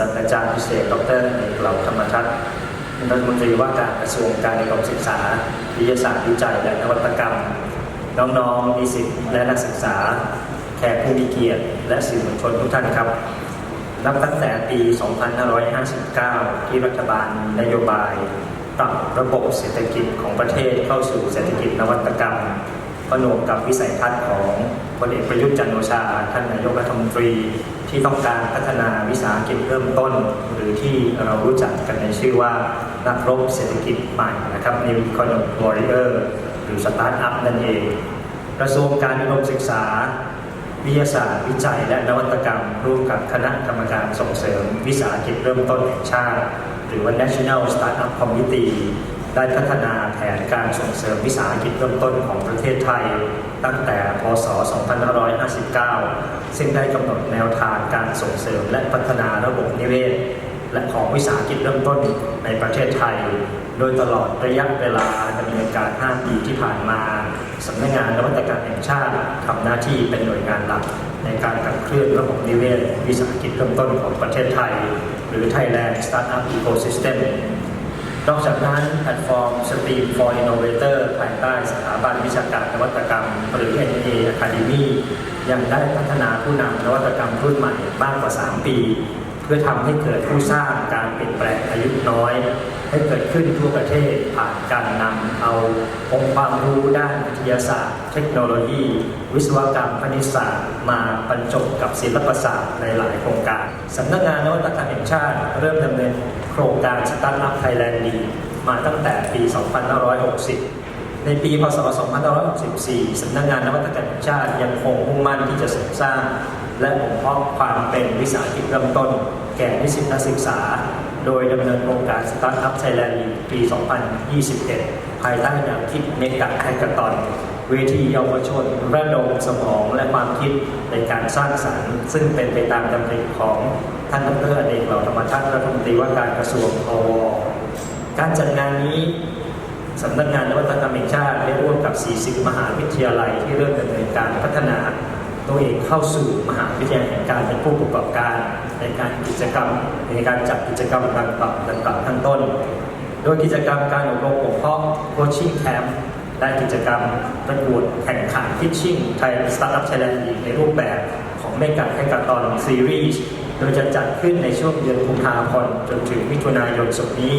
ศาสตราจารย์พิเศษ ดรเอกเหล่าธรรมทัศน์รัฐมนตรีว่าการกระทรวงการอุดมศึกษา วิทยาศาสตร์วิจัยและนวัตกรรม น้องๆนิสิตและนักศึกษา แขกผู้มีเกียรติ และสื่อมวลชนทุกท่านครับ นับตั้งแต่ปี 2559 ที่รัฐบาลนโยบายปรับระบบเศรษฐกิจของประเทศเข้าสู่เศรษฐกิจนวัตกรรม ผนวกกับวิสัยทัศน์ของพลเอกประยุทธ์จันโอชา ท่านนายกรัฐมนตรีที่ต้องการพัฒนาวิสาหกิจเริ่มต้น หรือที่เรารู้จักกันในชื่อว่านักรบเศรษฐกิจใหม่นะครับ New Economic Warrior หรือสตาร์ทอัพนั่นเอง กระทรวงการอุดมศึกษา วิทยาศาสตร์วิจัยและนวัตกรรม ร่วมกับคณะกรรมการส่งเสริม วิสาหกิจเริ่มต้นแห่งชาติ หรือว่า National Startup Committee ได้พัฒนาแผนการส่งเสริมวิสาหกิจเริ่มต้นของประเทศไทย ตั้งแต่ พศ 2559 ซึ่งได้กำหนดแนวทางการส่งเสริมและพัฒนาระบบนิเวศ และของวิสาหกิจเริ่มต้นในประเทศไทย โดยตลอดระยะเวลาดำเนินการ 5 ปีที่ผ่านมาสำนักงานนวัตกรรมแห่งชาติทำหน้าที่เป็นหน่วยงานหลักในการขับเคลื่อนระบบนิเวศ วิสาหกิจเริ่มต้นของประเทศไทย หรือ Thailand Startup Ecosystem นอกจากนั้นแพลตฟอร์ม Steam for Innovator ภายใต้สถาบันวิชาการนวัตกรรม หรือ NA Academy ยังได้พัฒนาผู้นำนวัตกรรมรุ่นใหม่มากกว่า 3 ปี เพื่อทำให้เกิดผู้สร้างการเปลี่ยนแปลงอายุน้อย ให้เกิดขึ้นทั่วประเทศผ่านการนำเอาองค์ความรู้ด้านวิทยาศาสตร์ เทคโนโลยี วิศวกรรมคณิตศาสตร์ มาบรรจบกับศิลปศาสตร์ในหลายโครงการสำนักงานนวัตกรรมแห่งชาติเริ่มดำเนิน โครงการสตาร์ทอัพไทยแลนด์ดีมาตั้งแต่ปี 2560 ในปีพศ 2564 สำนักงานนวัตกรรมชาติยังคงมุ่งมั่นที่จะสสร้าง และบ่มเพาะความเป็นวิสาหกิจเริ่มต้น แก่นิสิตนักศึกษา โดยดำเนินโครงการสตาร์ทอัพไทยแลนด์ปี 2021 ภายใต้แนวคิดเมกะแฮกเกอร์ตอน เวทีเยาวชนระดมสมองและความคิดในการสร้างสรรค์ ซึ่งเป็นไปตามดำริของท่านดรอเนกเหล่าธรรมทัศน์รัฐมนตรีว่าการกระทรวงอวการจัดงานนี้สำนักงานนวัตกรรมแห่งชาติได้ร่วมกับ 40 มหาวิทยาลัยที่เริ่มดำเนินการพัฒนาตัวเองเข้าสู่มหาวิทยาลัยแห่งการเป็นผู้ประกอบการในการกิจกรรมในการจัดกิจกรรมดังกล่างกล่าวข้างต้น โดยกิจกรรมการอบรมบ่มเพาะโคชชิ่งแคมป์ และกิจกรรมประกวดแข่งขันพิชชิ่งไทยสตาร์ทอัพไทยแลนด์ในรูปแบบของเมกะแฮกเกอร์ตอนซีรีส์โดยจะจัดขึ้นในช่วงเดือนกุมภาพันธ์จนถึงมิถุนายนศกนี้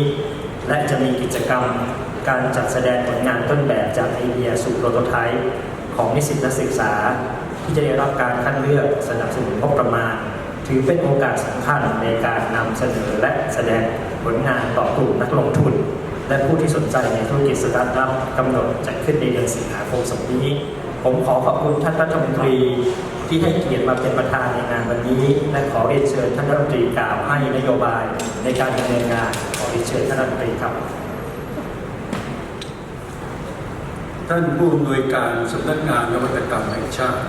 และจะมีกิจกรรมการจัดแสดงผลงานต้นแบบจากไอเดียสู่โปรโตไทป์ของนิสิตนักศึกษา ที่จะได้รับการคัดเลือกสนับสนุนงบประมาณ ถือเป็นโอกาสสำคัญในการนำเสนอและแสดงผลงานต่อกลุ่มนักลงทุน และผู้ที่สนใจในธุรกิจสตาร์ทอัพกำหนดจัดขึ้นในเดือนสิงหาคมศกนี้ ผมขอขอบคุณท่านรัฐมนตรีที่ให้เกียรติมาเป็นประธานในงานวันนี้ และขอเรียนเชิญท่านรัฐมนตรีกล่าวให้นโยบายในการดำเนินงานขอเรียนเชิญท่านรัฐมนตรีครับ ท่านผู้อำนวยการสำนักงานนวัตกรรมแห่งชาติ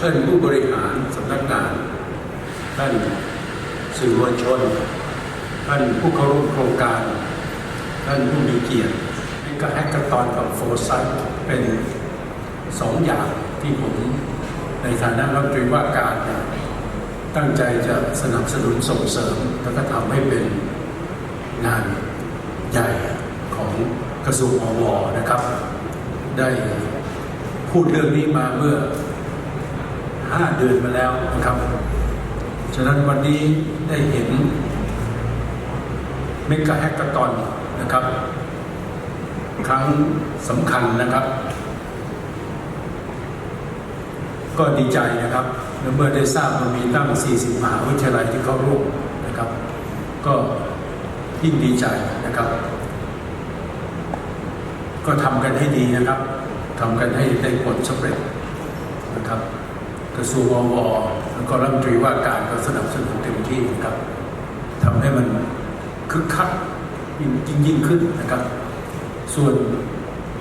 ท่านผู้บริหารสำนักงาน ท่านสื่อมวลชน ท่านผู้เข้าร่วมโครงการ ท่านผู้มีเกียรติให้กับแฮกเกอร์ตอนกับโฟร์ซต์เป็นสองอย่างที่ผมในฐานะรัฐมนตรีว่าการเนี่ยตั้งใจจะสนับสนุนส่งเสริม แล้วก็ทำให้เป็นงานใหญ่ของกระทรวงอวนะครับ ได้พูดเรื่องนี้มาเมื่อ 5 เดือนมาแล้วนะครับ ฉะนั้นวันนี้ได้เห็นเมกะแฮกกร์ตอน นะครับ ครั้งสำคัญนะครับ ก็ดีใจนะครับเมื่อได้ทราบว่ามีตั้ง 40 มหาวิทยาลัยที่เข้าร่วมนะครับ ก็ยิ่งดีใจนะครับ ก็ทำกันให้ดีนะครับทำกันให้ได้ผลสำเร็จนะครับ กระทรวงอวแล้วก็รัฐมนตรีว่าการก็สนับสนุนเต็มที่นะครับทำให้มันคึกคัก ยิ่งยิ่งยิ่งขึ้นนะครับ ส่วน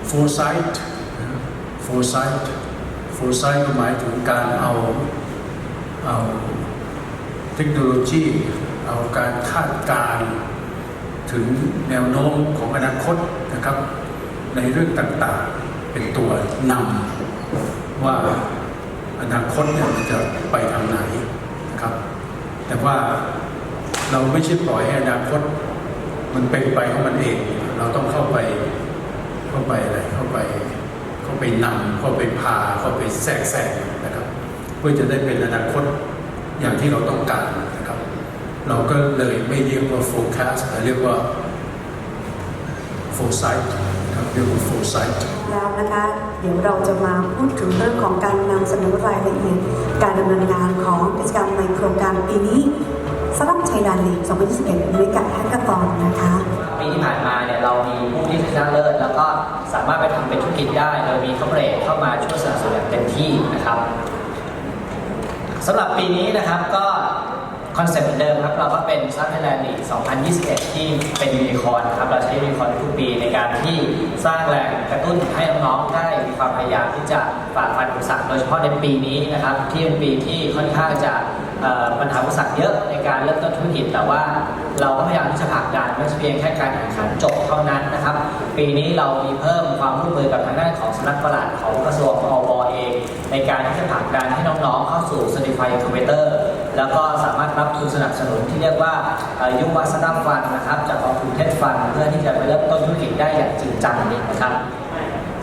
foresight foresight foresight ก็หมายถึงการเอาเอาเทคโนโลยี เอาการคาดการ์ถึงแนวโน้มของอนาคตนะครับ ในเรื่องต่างๆ เป็นตัวนำว่าอนาคตเนี่ยมันจะไปทางไหนนะครับ แต่ว่าเราไม่ใช่ปล่อยให้อนาคต มันเป็นไปของมันเอง เราต้องเข้าไปเข้าไปอะไรเข้าไป เข้าไปนำเข้าไปพาเข้าไปแทรกแซงนะครับ เพื่อจะได้เป็นอนาคตอย่างที่เราต้องการนะครับ เราก็เลยไม่เรียกว่า forecast แต่เรียกว่า foresight นะครับเรียกว่า foresight แล้วนะคะเดี๋ยวเราจะมาพูดถึงเรื่องของการนำเสนอรายละเอียดการดำเนินงานของกิจกรรมในโครงการปีนี้ สำหรับไทยแลนด์ลีก2021ด้วยกับแฮกเกอร์ตอนนะคะปีที่ผ่านมาเนี่ยเรามีผู้ที่ชนะเลิศแล้วก็สามารถไปทำเป็นธุรกิจได้โดยมีคอมเรทเข้ามาช่วยสนับสนุนอย่างเต็มที่นะครับสำหรับปีนี้นะครับก็คอนเซ็ปต์เหมือนเดิมครับ เราก็เป็นซั t ไทยแลนด์ลีก2021 ที่เป็นยูนิคอร์นครับ เราใช้ยูนิคอร์นทุกปีในการที่สร้างแรงกระตุ้นให้น้องๆได้มีความพยายามที่จะฝ่าฟันอุปสรรคโดยเฉพาะในปีนี้นะครับ ที่เป็นปีที่ค่อนข้างจะ ปัญหาอุปสรรคเยอะในการเริ่มต้นธุรกิจ แต่ว่าเราก็พยายามที่จะผลักดันไม่ใช่เพียงแค่การแข่งขันจบเท่านั้นนะครับ ปีนี้เรามีเพิ่มความร่วมมือกับทางด้านของสำนักปลัดของกระทรวงอวเอง ในการที่จะผลักดันให้น้องๆ เข้าสู่ Certified Incubator แล้วก็สามารถรับทุนสนับสนุนที่เรียกว่ายุวสตาร์ฟันนะครับจากกองทุนเทสฟันเพื่อที่จะไปเริ่มต้นธุรกิจได้อย่างจริงจังนะครับ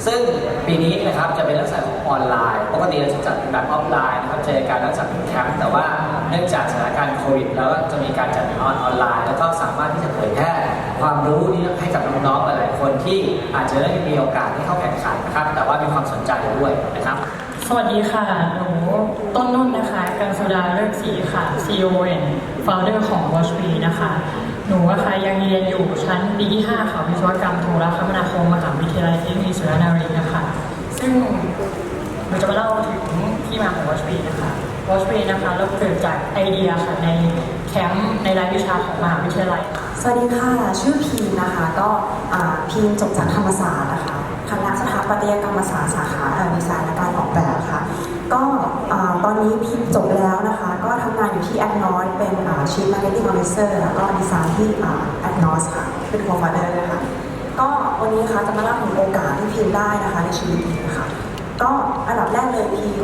ซึ่งปีนี้นะครับจะเป็นลักษณะของออนไลน์ ปกติเราจะจัดเป็นแบบออฟไลน์นะครับเจอการรักษาเป็นแคมป์แต่ว่า เนื่องจากสถานการณ์โควิดแล้วก็จะมีการจัดนออนออนไลน์ แล้วก็สามารถที่จะเผยแพร่ความรู้นี้ให้กับน้องๆหลายๆคนที่อาจจะได้มีโอกาสได้เข้าแข่งขันนะครับ แต่ว่ามีความสนใจด้วยนะครับ สวัสดีค่ะ หนูต้นนุ่นนะคะ กังสุดาเลิกศรีค่ะ CEO and founder ของ Watch Me นะคะ หนูนะคะยังเรียนอยู่ชั้นปีที่ 5 ค่ะ วิศวกรรมโทรคมนาคมมหาวิทยาลัยเทคโนโลยีสุรนารีนะคะ ซึ่งหนูจะมาเล่าถึงที่มาของ Watch Me นะคะ Watch Me นะคะเริ่มเกิดจากไอเดียค่ะในแคมป์ในรายวิชาของมหาวิทยาลัยสวัสดีค่ะ ชื่อพีมนะคะ ก็อ่าพีมจบจากธรรมศาสตร์นะคะคณะสถาปัตยกรรมศาสตร์สาขาดีไซน์และการออกแบบค่ะ ก็ตอนนี้พีมจบแล้วนะคะ ก็ทำงานอยู่ที่แอ n นอ s เป็นชีฟมาร์เก็ตติ้งออฟฟิเซอร์แล้วก็ดีไซน์ที่แอ n นอ s ค่ะ เป็นโคฟาเดอร์นะคะ ก็วันนี้คะจะมาเล่าถึงโอกาสที่พีมได้นะคะในชีวิตนี้นะคะก็อันดับแรกเลยพีม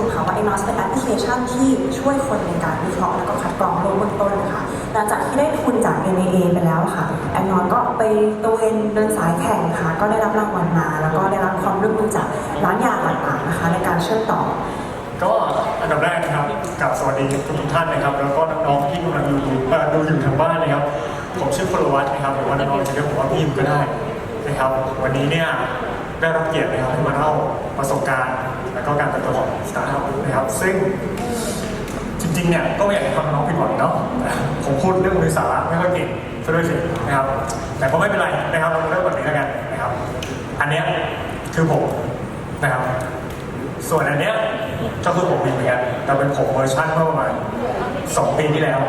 a อ n o s จริงๆค่ะว่า a อ n o s เป็นแอปพลิเคชันที่ช่วยคนในการวิเคราะห์แล้วก็คัดกรองโรคเบื้องต้นนะคะหลังจากที่ได้ทุนจาก NAA ไปแล้วค่ะ a อ n o s ก็ไปตระเวนเดินสายแข่งค่ะ ก็ได้รับรางวัลมา แล้วก็ได้รับความร่วมมือจากร้านยาต่างๆนะคะ ในการเชื่อมต่อก็อันดับแรกนะครับกับสวัสดีทุกทุกท่านนะครับ แล้วก็น้องๆที่กำลังดูเอ่อดูอยู่ทางบ้านนะครับ ผมชื่อพลวัตนะครับหรือว่าน้องๆจะเรียกผมว่าพี่ยิมก็ได้นะครับ วันนี้เนี่ย ได้รับเกียรตินะครับให้มาเล่าประสบการณ์ และก็การเติบโตของสตาร์ทอัพนะครับ ซึ่งจริงๆเนี่ยก็ไม่อยากให้ทำน้องผิดหวังเนาะผมพูดเรื่องมือสาระไม่ค่อยเก่งซะด้วยสินะครับ แต่ก็ไม่เป็นไรนะครับเราเริ่มแบบนี้แล้วกันนะครับ อันเนี้ยคือผมนะครับ ส่วนอันเนี้ยก็คือผมมีเหมือนกันแต่เป็นผมเวอร์ชันเมื่อประมาณ2ปีที่แล้ว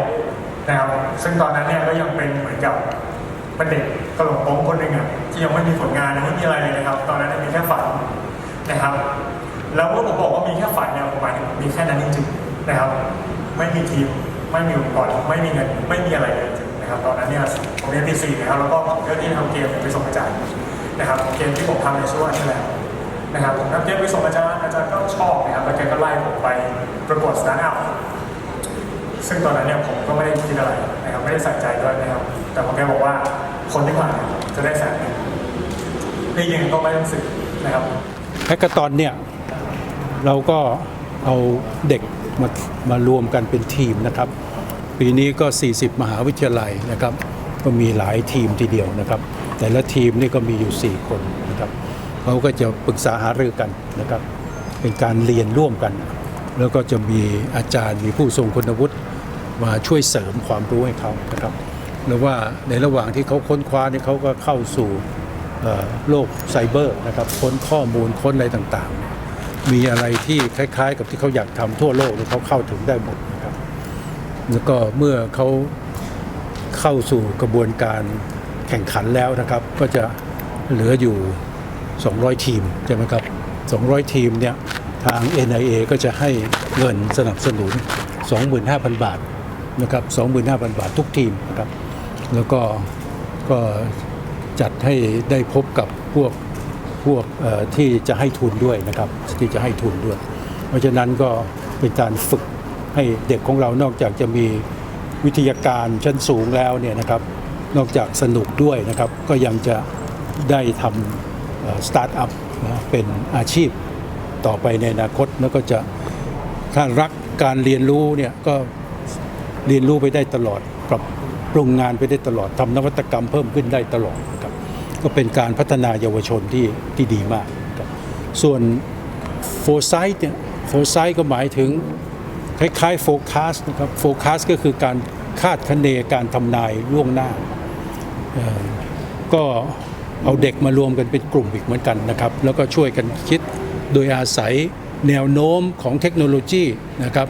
นะครับ ซึ่งตอนนั้นเนี่ยก็ยังเป็นเหมือนกับเป็นเด็ก กระโหลกโป้งคนหนึ่งอะที่ยังไม่มีผลงานยังไม่มีอะไรเลยนะครับ ตอนนั้นเนยมีแค่ฝันนะครับ แล้วเมื่อผมบอกว่ามีแค่ฝันเนี่ยผมหมายถึงมีแค่นั้นจริงๆนะครับ ไม่มีทีมไม่มีอุปกรณ์ไม่มีเงินไม่มีอะไรเลยจริงนะครับ ตอนนั้นเนี่ยผมเรียนปีสี่นะครับแล้วก็เลือกที่ทำเกมไปส่งอาจารย์นะครับ เกมที่ผมทำในช่วงนี้แหละนะครับผมนับเกมไปส่งอาจารย์อาจารย์ก็ชอบนะครับแล้วแกก็ไล่ผมไปประกวดสตาร์ทอัพซึ่งตอนนั้นเนี่ยผมก็ไม่ได้คิดอะไรนะครับไม่ได้ใส่ใจด้วยนะครับ แต่พอแกบอกว่า คนที่ผ่านจะได้แสนหนึ่งนี่ยังก็ไม่ต้องสึกนะครับแฮกเกอร์ตอนเนี่ยเราก็เอาเด็กมามารวมกันเป็นทีมนะครับ ปีนี้ก็ 40 มหาวิทยาลัยนะครับ ก็มีหลายทีมทีเดียวนะครับ แต่ละทีมนี่ก็มีอยู่ 4 คนนะครับเขาก็จะปรึกษาหารือกันนะครับ เป็นการเรียนร่วมกัน แล้วก็จะมีอาจารย์มีผู้ทรงคุณวุฒิมาช่วยเสริมความรู้ให้เขานะครับ แล้วว่าในระหว่างที่เขาค้นคว้านี่เขาก็เข้าสู่โลกไซเบอร์นะครับค้นข้อมูลค้นอะไรต่างๆ มีอะไรที่คล้ายๆ กับที่เขาอยากทำทั่วโลกเนี่ยเขาเข้าถึงได้หมดนะครับแล้วก็เมื่อเขาเข้าสู่กระบวนการแข่งขันแล้วนะครับ ก็จะเหลืออยู่ 200 ทีมใช่ไหมครับ 200 ทีมเนี่ยทาง NIA ก็จะให้เงินสนับสนุน 25,000 บาทนะครับ 25,000 บาททุกทีมนะครับ แล้วก็ก็จัดให้ได้พบกับพวกพวกที่จะให้ทุนด้วยนะครับ ที่จะให้ทุนด้วย เพราะฉะนั้นก็เป็นการฝึกให้เด็กของเรานอกจากจะมีวิทยาการชั้นสูงแล้วเนี่ยนะครับนอกจากสนุกด้วยนะครับ ก็ยังจะได้ทำสตาร์ทอัพเป็นอาชีพต่อไปในอนาคตแล้วก็จะถ้ารักการเรียนรู้เนี่ยก็เรียนรู้ไปได้ตลอดปรับ ปรุงงานไปได้ตลอดทำนวัตกรรมเพิ่มขึ้นได้ตลอดครับก็เป็นการพัฒนาเยาวชนที่ที่ดีมากครับส่วนโฟไซต์เนี่ยโฟไซต์ก็หมายถึงคล้ายๆโฟกัสนะครับโฟกัสก็คือการคาดคะเนการทำนายล่วงหน้า ก็เอาเด็กมารวมกันเป็นกลุ่มอีกเหมือนกันนะครับ แล้วก็ช่วยกันคิดโดยอาศัยแนวโน้มของเทคโนโลยีนะครับ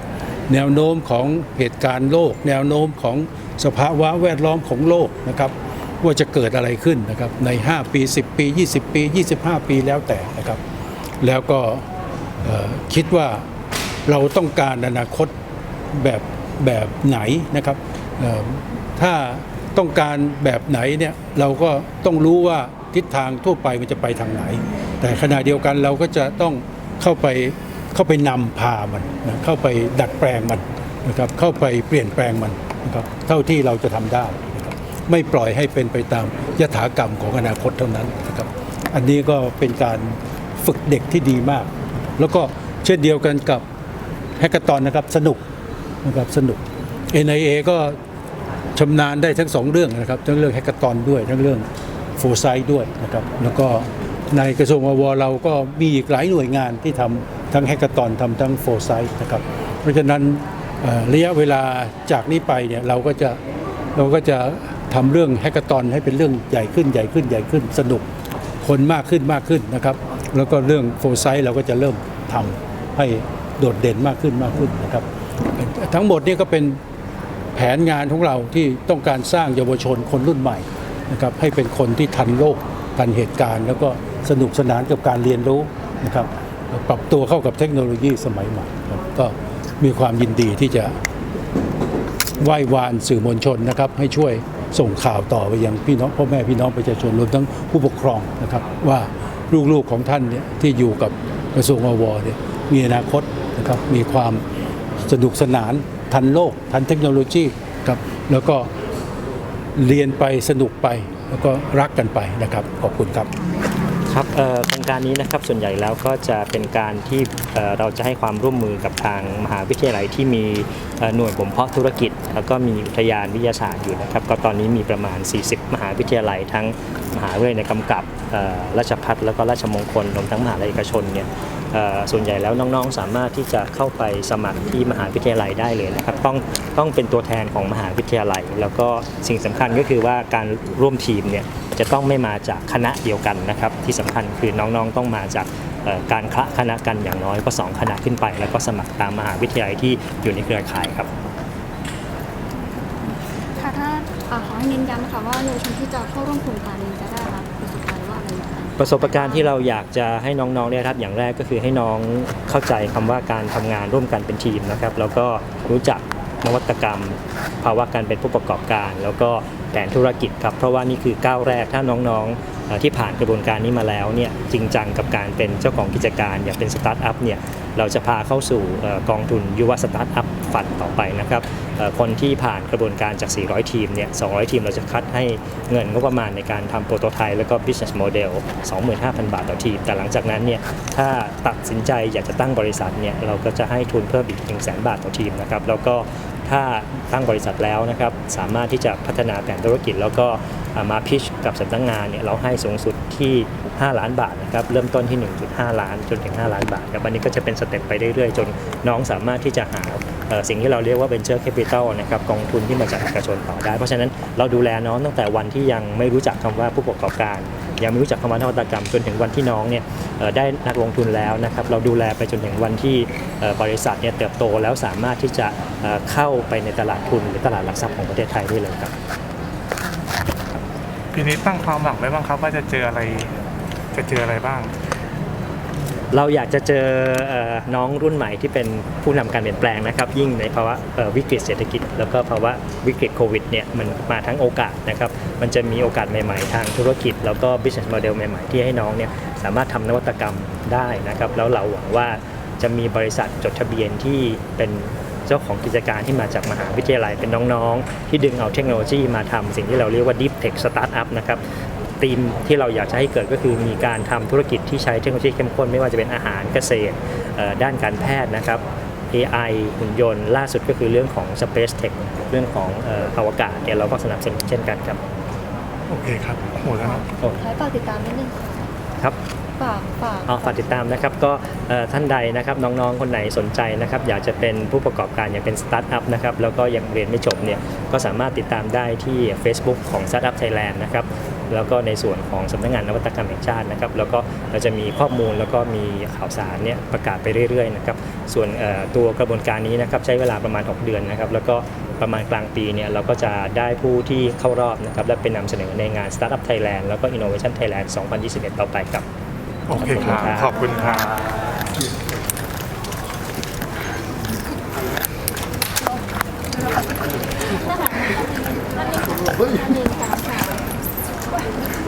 แนวโน้มของเหตุการณ์โลก แนวโน้มของ สภาวะแวดล้อมของโลกนะครับว่าจะเกิดอะไรขึ้นนะครับใน 5 ปี 10 ปี 20 ปี 25 ปีแล้วแต่นะครับ แล้วก็คิดว่าเราต้องการอนาคตแบบแบบไหนนะครับถ้าต้องการแบบไหนเนี่ยเราก็ต้องรู้ว่าทิศทางทั่วไปมันจะไปทางไหน แต่ขณะเดียวกันเราก็จะต้องเข้าไปเข้าไปนำพามันนะเข้าไปดัดแปลงมันนะครับเข้าไปเปลี่ยนแปลงมัน นะครับเท่าที่เราจะทำได้นะครับไม่ปล่อยให้เป็นไปตามยถากรรมของอนาคตเท่านั้นนะครับอันนี้ก็เป็นการฝึกเด็กที่ดีมาก แล้วก็เช่นเดียวกันกับแฮกเกอร์ตอนนะครับสนุกนะครับสนุก NIA ก็ชำนาญได้ทั้งสองเรื่องนะครับทั้งเรื่องแฮกเกอร์ตอนด้วยทั้งเรื่องโฟไซด์ด้วยนะครับแล้วก็ในกระทรวงอวเราก็มีอีกหลายหน่วยงานที่ทำทั้งแฮกเกอร์ตอนทำทั้งโฟไซด์นะครับ เพราะฉะนั้น ระยะเวลาจากนี้ไปเนี่ยเราก็จะเราก็จะทำเรื่องแฮกเกอร์ตอนให้เป็นเรื่องใหญ่ขึ้นใหญ่ขึ้นใหญ่ขึ้นสนุกคนมากขึ้นมากขึ้นนะครับ แล้วก็เรื่องโฟไซต์เราก็จะเริ่มทำให้โดดเด่นมากขึ้นมากขึ้นนะครับ ทั้งหมดนี่ก็เป็นแผนงานของเราที่ต้องการสร้างเยาวชนคนรุ่นใหม่นะครับให้เป็นคนที่ทันโลกทันเหตุการณ์ แล้วก็สนุกสนานกับการเรียนรู้นะครับปรับตัวเข้ากับเทคโนโลยีสมัยใหม่ก็ มีความยินดีที่จะไหว้วานสื่อมวลชนนะครับ ให้ช่วยส่งข่าวต่อไปยังพี่น้องพ่อแม่พี่น้องประชาชนรวมทั้งผู้ปกครองนะครับว่าลูกๆของท่านเนี่ยที่อยู่กับกระทรวงอวเนี่ยมีอนาคตนะครับมีความสนุกสนานทันโลก ทันเทคโนโลยีครับแล้วก็เรียนไปสนุกไปแล้วก็รักกันไปนะครับ ขอบคุณครับ ครับโครงการนี้นะครับส่วนใหญ่แล้วก็จะเป็นการที่เอ่อเราจะให้ความร่วมมือกับทางมหาวิทยาลัยที่มีหน่วยบ่มเพาะธุรกิจ แล้วก็มีอุทยานวิทยาศาสตร์อยู่นะครับ ก็ตอนนี้มีประมาณ 40 มหาวิทยาลัยทั้งมหาวิทยาลัยในกำกับราชพัฒแล้วก็ราชมงคลรวมทั้งมหาลัยเอกชนเนี่ย ส่วนใหญ่แล้วน้องๆ สามารถที่จะเข้าไปสมัครที่มหาวิทยาลัยได้เลยนะครับ ต้องต้องเป็นตัวแทนของมหาวิทยาลัย แล้วก็สิ่งสำคัญก็คือว่าการร่วมทีมเนี่ยจะต้องไม่มาจากคณะเดียวกันนะครับ ที่สำคัญคือน้องๆต้องมาจากการคละคณะกันอย่างน้อยก็2คณะขึ้นไป แล้วก็สมัครตามมหาวิทยาลัยที่อยู่ในเครือข่ายครับค่ะถ้าอ่าขอให้เน้นย้ำค่ะว่าเยาวชนที่จะเข้าร่วมโครงการนี้จะได้ ประสบการณ์ที่เราอยากจะให้น้องๆได้รับอย่างแรกก็คือให้น้องเข้าใจคำว่าการทำงานร่วมกันเป็นทีมนะครับแล้วก็รู้จักนวัตกรรม ภาวะการเป็นผู้ประกอบการ แล้วก็แผนธุรกิจครับเพราะว่านี่คือก้าวแรกถ้าน้องๆที่ผ่านกระบวนการนี้มาแล้วเนี่ยจริงจังกับการเป็นเจ้าของกิจการ อย่างเป็นสตาร์ทอัพเนี่ยเราจะพาเข้าสู่กองทุนยุวสตาร์ทอัพ ฟันต่อไปนะครับคนที่ผ่านกระบวนการจาก 400 ทีมเนี่ย 200 ทีมเราจะคัดให้เงินงบประมาณในการทำโปรโตไทป์แล้วก็ business model 25,000 บาทต่อทีม แต่หลังจากนั้นเนี่ย ถ้าตัดสินใจอยากจะตั้งบริษัทเนี่ย เราก็จะให้ทุนเพิ่มอีก1 0 0 0 0 0 บาทต่อทีมนะครับ แล้วก็ถ้าตั้งบริษัทแล้วนะครับ สามารถที่จะพัฒนาแผนธุรกิจ แล้วก็มาพิชกับสำนักงงานเนี่ยเราให้สูงสุดที่ 5 ล้านบาทนะครับเริ่มต้นที่ 1.5 ล้านจนถึง 5 ล้านบาทครับอันนี้ก็จะเป็นสเต็ปไปเรื่อยๆ จนน้องสามารถที่จะหา สิ่งที่เราเรียกว่า venture capital นะครับกองทุนที่มาจากเอกชนต่อได้ เพราะฉะนั้นเราดูแลน้องตั้งแต่วันที่ยังไม่รู้จักคำว่าผู้ประกอบการ ยังไม่รู้จักคำว่านวัตกรรมจนถึงวันที่น้องเนี่ยได้นักลงทุนแล้วนะครับเราดูแลไปจนถึงวันที่บริษัทเนี่ยเติบโตแล้วสามารถที่จะเอ่อเข้าไปในตลาดทุนหรือตลาดหลักทรัพย์ของประเทศไทยได้เลยครับปีนี้ตั้งความหวังไว้บ้างครับว่าจะเจออะไรจะเจออะไรบ้าง เราอยากจะเจอน้องรุ่นใหม่ที่เป็นผู้นำการเปลี่ยนแปลงนะครับ ยิ่งในภาวะวิกฤตเศรษฐกิจ แล้วก็ภาวะวิกฤตโควิดเนี่ยมันมาทั้งโอกาสนะครับ มันจะมีโอกาสใหม่ๆ ทางธุรกิจ แล้วก็ business model ใหม่ๆ ที่ให้น้องเนี่ยสามารถทำนวัตกรรมได้นะครับ แล้วเราหวังว่าจะมีบริษัทจดทะเบียนที่เป็นเจ้าของกิจการที่มาจากมหาวิทยาลัยเป็นน้องๆ ที่ดึงเอาเทคโนโลยีมาทำสิ่งที่เราเรียกว่า Deep Tech Startup นะครับ ธีมที่เราอยากจะให้เกิดก็คือมีการทำธุรกิจที่ใช้เทคโนโลยีเข้มข้นไม่ว่าจะเป็นอาหารเกษตรเอ่อด้านการแพทย์นะครับ AI หุ่นยนต์ล่าสุดก็คือเรื่องของ Space Tech เรื่องของเอ่ออวกาศเนี่ยเราก็สนับสนุนเช่นกันครับ โอเคครับหมดแล้วเนอะท้ายฝากติดตามนิดนึงค่ะครับฝากฝากเอาฝากติดตามนะครับก็เอ่อท่านใดนะครับน้องๆ คนไหนสนใจนะครับอยากจะเป็นผู้ประกอบการอยากเป็นสตาร์ทอัพนะครับแล้วก็ยังเรียนไม่จบเนี่ยก็สามารถติดตามได้ที่ Facebook ของ Startup Thailand นะครับ แล้วก็ในส่วนของสำนักงานนวัตกรรมแห่งชาตินะครับแล้วก็เราจะมีข้อมูลแล้วก็มีข่าวสารเนี่ยประกาศไปเรื่อยๆนะครับส่วนเอ่อตัวกระบวนการนี้นะครับใช้เวลาประมาณ 6 เดือนนะครับแล้วก็ประมาณกลางปีเนี่ยเราก็จะได้ผู้ที่เข้ารอบนะครับและเป็นนำเสนอในงาน Startup Thailand แล้วก็ Innovation Thailand 2021 ต่อไปครับโอเคครับขอบคุณครับหนึ่งสามสาม Yeah.